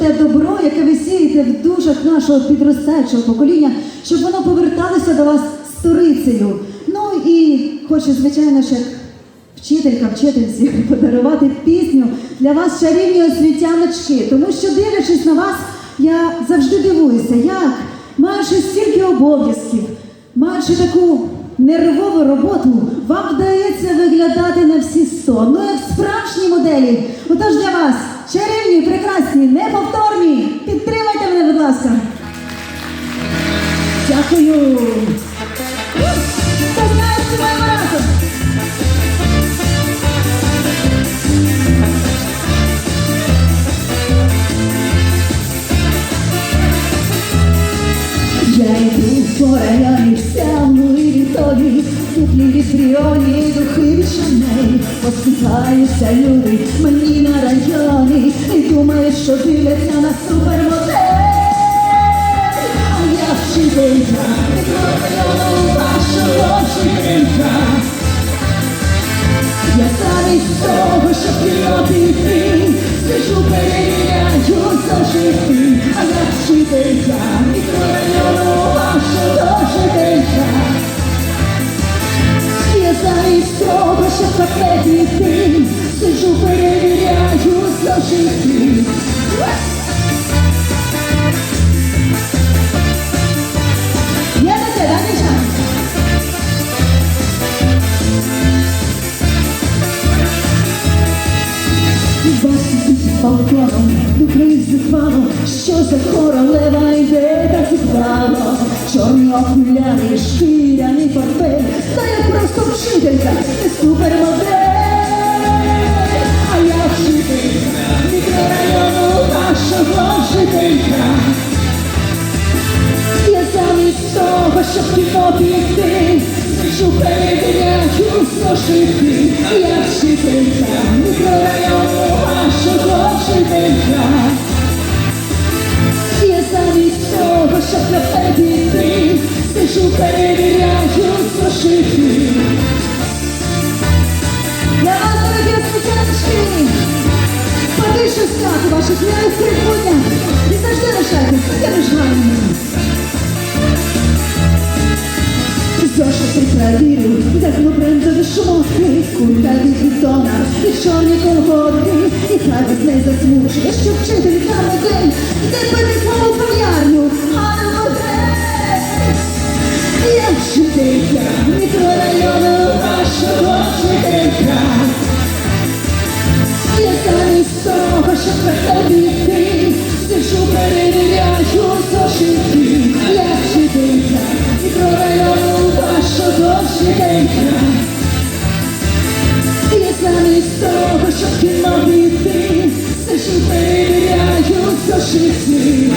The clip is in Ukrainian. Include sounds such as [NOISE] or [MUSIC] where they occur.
те добро, яке ви сієте в душах нашого підростаючого покоління, щоб воно поверталося до вас сторицею. Ну і хочу, звичайно як вчителька, вчительці [LAUGHS] подарувати пісню для вас чарівні освітяночки, тому що дивлячись на вас, я завжди дивуюся, як, маючи стільки обов'язків, маючи таку нервову роботу, вам вдається виглядати на всі сто. Ну як справжні моделі. Отож для вас чарівні, прекрасні, неповторні. Підтримайте мене, будь ласка. Дякую. Я йду по районі вся в Вітові, Туфлі від духи від Шанель. Люди мені на районі І думають, що дивляться на супермодель. А я вчителька, району вашого вчителька. Я замість того, щоб піти, сижу, перевіряю зажити. На тебе, Анічка. Басить балконом, що за королева йде так зухвало. Чорні окуляри, шкіряний портфель, та я просто вчителька, не супермодель. Щоб кіно піти, сижу перевіряю зошити. Я вчителька, мікрорайону вашого вчителька. Я замість того, щоб кафе піти, сижу перевіряю зошити. Для вас, дорогі освітяночки, побільше свят у ваших прибуднях. І завжди лишайтесь перевірю, вдихну брендові шмотки, курка від бітона, і чорні колготки, і хай вас не засмучує, що вчитель саме день, де пити свою кав'ярню, а не модель. Я вчителька, мікрорайону вашого вчителька. Я замість того, щоб приходити, того, щоб іти, все, що перевіряю зошити.